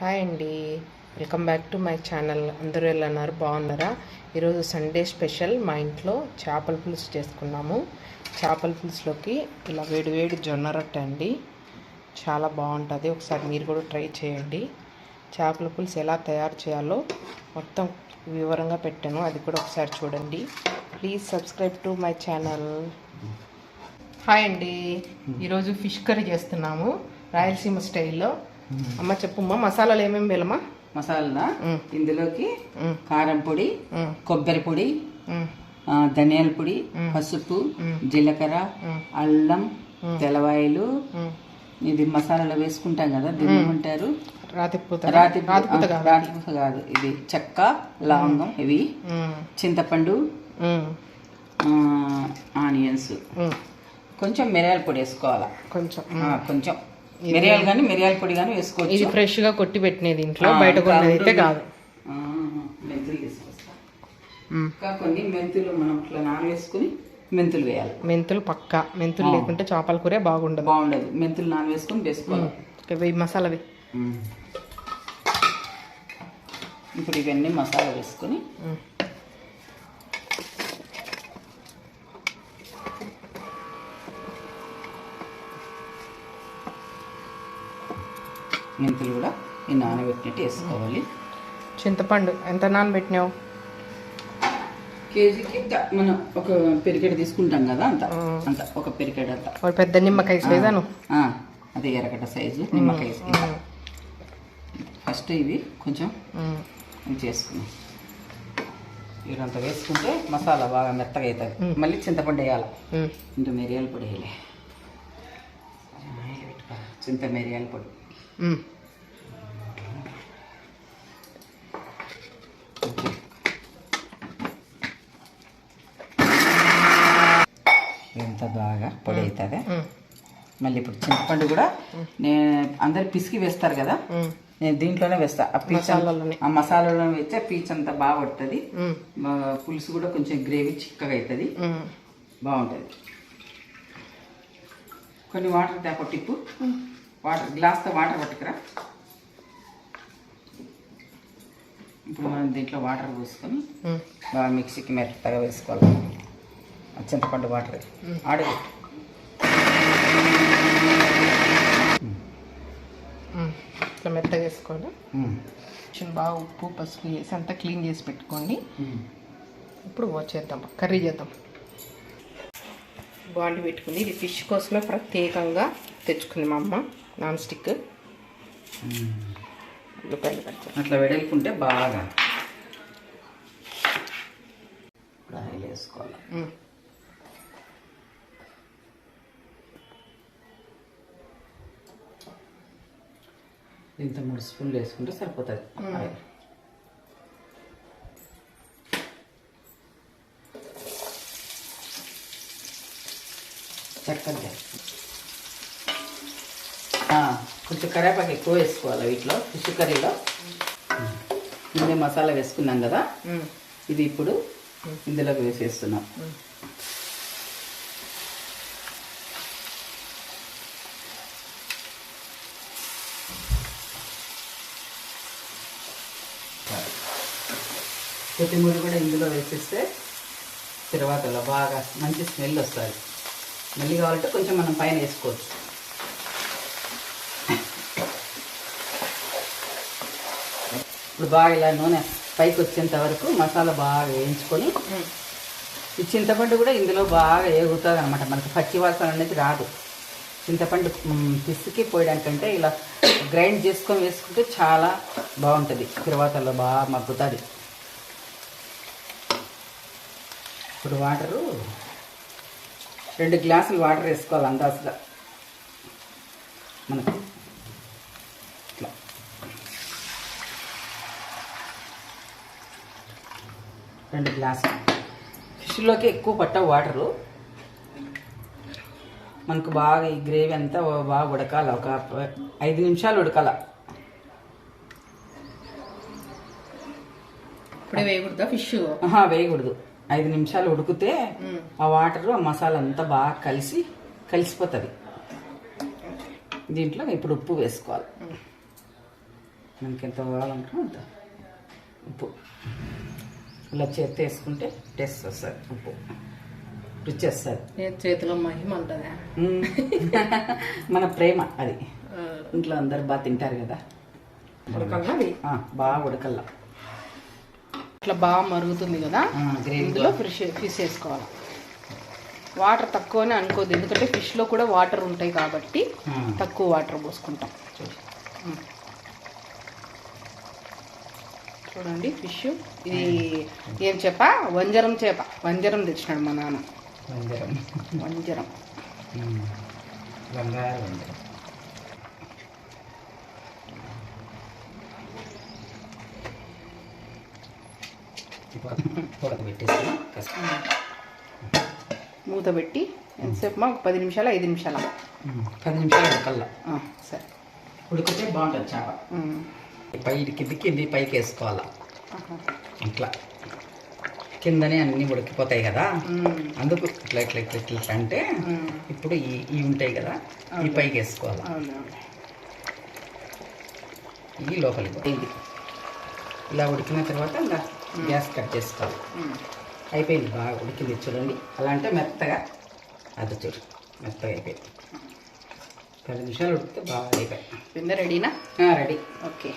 Hi అండి. Welcome back to my channel. అందరూ ఎలా ఉన్నారు? బాగున్నారా? ఈరోజు సండే స్పెషల్ మా ఇంట్లో చేపల పులుసు చేసుకున్నాము. చేపల పులుసులోకి ఇలా వేడి వేడి జొన్న రొట్టె అండి. చాలా బాగుంటుంది. ఒకసారి మీరు కూడా ట్రై చేయండి. చేపల పులుసు ఎలా తయారు చేయాలో మొత్తం వివరంగా పెట్టాను. అది కూడా ఒకసారి చూడండి. Please subscribe to my channel. Hi అండి. ఈరోజు ఫిష్ కర్రీ చేస్తున్నాము. రాయలసీమ స్టైల్లో. అమ్మ చెప్పమ్మా మసాలాలు ఏమేమి వేలమ్మా మసాలా. ఇందులోకి. కారం పొడి. కొబ్బరి పొడి ధనియాల పొడి పసుపు జీలకర్ర అల్లం తెల్లవాయలు. ఇది మసాలాలో వేసుకుంటాం కదా దీన్ని ఏమంటారు? రాతిపూత రాతి రాతిపూత ఆ, కాదు. రాతిపూత కాదు. ఇది చెక్క లవంగం ఇవి. చింతపండు ఆనియన్స్. కొంచెం మిరియాల పొడి వేసుకోవాలా? కొంచెం. కొంచెం. మిరియాలు కానీ మిరియాల పొడి కానీ వేసుకోవచ్చు. ఇది ఫ్రెష్గా కొట్టి పెట్టినది ఇంట్లో బయట ఇంకా కొన్నది అయితే ఉంటుంది. కాదు. మెంతులు తీసుకొస్తా. కొన్ని మెంతులు మనం ఇట్లా నానవేసుకుని మెంతులు వేయాలి. మెంతులు పక్క. మెంతులు లేకుంటే చేపల కూరే బాగుండదు. బాగుండదు. మెంతులు నానవేసుకుని వేసుకోవాలి. వెయ్యి మసాలావి. ఇప్పుడు ఇవన్నీ మసాలా వేసుకొని మెంతులు కూడా ఈ నానబెట్టినట్టు వేసుకోవాలి. చింతపండు ఎంత నానబెట్టినావు? కేజీకి మనం ఒక పెరికెడు తీసుకుంటాం కదా అంత. అంత ఒక పెరికెడు అంత. ఒక పెద్ద నిమ్మకాయ సైజాను ఆ, అదే ఎరగడ్డ సైజు నిమ్మకాయ సైజు. ఫస్ట్ ఇవి కొంచెం చేసుకున్నాం. ఇదంతా వేసుకుంటే మసాలా బాగా మెత్తగా అవుతుంది. మళ్ళీ చింతపండు వేయాలి. ఇంత మిరియాల పొడి వేయలే. చింత మిరియాల పొడి ఎంత బాగా పొడి అవుతుంది మళ్ళీ ఇప్పుడు చింతపండు కూడా నేను అందరు పిసికి వేస్తారు కదా? నేను దీంట్లోనే వేస్తా. ఆ పీచ్. ఆ మసాలాలో వేస్తే పీచ్ అంతా బాగా పడుతుంది పులుసు కూడా కొంచెం గ్రేవీ చిక్కగా అవుతుంది బాగుంటుంది. కొన్ని వాటర్ తేప టిప్పు. వాటర్ గ్లాస్తో వాటర్ పట్టుకురా. ఇప్పుడు మనం దీంట్లో వాటర్ పోసుకొని బాగా మిక్సీకి మెత్తగా వేసుకోవాలి. చింతపండు వాటర్. ఆడే ఇట్లా మెత్తగా వేసుకోవాలి. బాగా ఉప్పు పసుపు వేసి అంతా క్లీన్ చేసి పెట్టుకోండి. ఇప్పుడు చేద్దాం కర్రీ చేద్దాం. బాండి పెట్టుకుంది ఇది ఫిష్ కోసమే ప్రత్యేకంగా తెచ్చుకుంది మా అమ్మ నాన్ స్టిక్. ఉల్లిపాయలు కట్ చేద్దాం. అట్లా వెడల్పుంటే బాగా ఆయిల్ వేసుకోవాలి. ఇంత మూడు స్పూన్లు వేసుకుంటే సరిపోతుంది ఆయిల్. చక్కగా కొంచెం కరేపాకు ఎక్కువ వేసుకోవాలి వీటిలో ఫిష్ కర్రీలో. ముందే మసాలా వేసుకున్నాం కదా. ఇది ఇప్పుడు ఇందులోకి వేసేస్తున్నాం. కొత్తిమీర కూడా ఇందులో వేసేస్తే తర్వాతలో బాగా మంచి స్మెల్ వస్తుంది. మళ్ళీ కావాలంటే కొంచెం మనం పైన వేసుకోవచ్చు. ఇప్పుడు బాగా ఇలా నూనె పైకి వచ్చేంత వరకు మసాలా బాగా వేయించుకొని ఈ చింతపండు కూడా ఇందులో బాగా ఏగుతుంది అనమాట మనకి పచ్చి వాసన అనేది రాదు. చింతపండు పిసికి పోయడానికంటే ఇలా గ్రైండ్ చేసుకొని వేసుకుంటే చాలా బాగుంటుంది. తిరువాతలో బాగా మగ్గుతుంది. ఇప్పుడు వాటరు రెండు గ్లాసులు వాటర్ వేసుకోవాలి అందాజుగా. మనకు రెండు గ్లాసులు. ఫిష్లోకి ఎక్కువ పట్టవు వాటరు. మనకు బాగా ఈ గ్రేవీ అంతా బాగా ఉడకాల. ఒక ఐదు నిమిషాలు ఉడకాల. ఇప్పుడే వేయకూడదా ఫిష్? ఆహా, వేయకూడదు. ఐదు నిమిషాలు ఉడికితే ఆ వాటర్ ఆ మసాలా అంతా బాగా కలిసి కలిసిపోతుంది. దీంట్లో ఇప్పుడు ఉప్పు వేసుకోవాలి. మనకి ఎంత కావాలంటే అంత ఉప్పు. ఇలా చేతి వేసుకుంటే టేస్ట్ వస్తుంది ఉప్పు. రుచి వస్తుంది. చేతిలో మహిమ ఉంటుందా. మన ప్రేమ అది. ఇంట్లో అందరు బాగా తింటారు కదా. ఆ, బాగా ఉడకల్లా. ఇట్లా బాగా మరుగుతుంది కదా? ఇందులో ఫిష్ ఫిష్ వేసుకోవాలి. వాటర్ తక్కువనే అనుకోద్దు ఎందుకంటే ఫిష్లో కూడా వాటర్ ఉంటాయి కాబట్టి తక్కువ వాటర్ పోసుకుంటాం చూడు. ఉమ్. చూడండి ఫిష్ ఇది ఏం చేప? వంజరం చేప. వంజరం తెచ్చినాడు మా నాన్న. వంజరం. కాస్త మూత పెట్టి ఎంతసేపు మా? ఒక పది నిమిషాలు ఐదు నిమిషాల. పది నిమిషాలు ఉడకల్లా. సరే. ఉడికితే బాగుంటుంది చేప. ఉమ్. పై కింది కింది పైకి వేసుకోవాలా. ఇట్లా. కిందనే అన్నీ ఉడికిపోతాయి కదా. అందుకు ఇట్లా ఇట్లా ఇట్లా ఇట్లా అంటే. ఇప్పుడు ఈ ఈ ఉంటాయి కదా ఈ పైకి వేసుకోవాలి ఈ లోపలికి ఇలా ఉడికిన తర్వాత ఇంకా గ్యాస్ కట్ చేసుకోవాలి. అయిపోయింది బాగా ఉడికింది చూడండి. అలా అంటే మెత్తగా అది చూడు మెత్తగా అయిపోయింది. పది నిమిషాలు ఉడికితే బాగా అయిపోయి. వింద రెడీనా? రెడీ. ఓకే.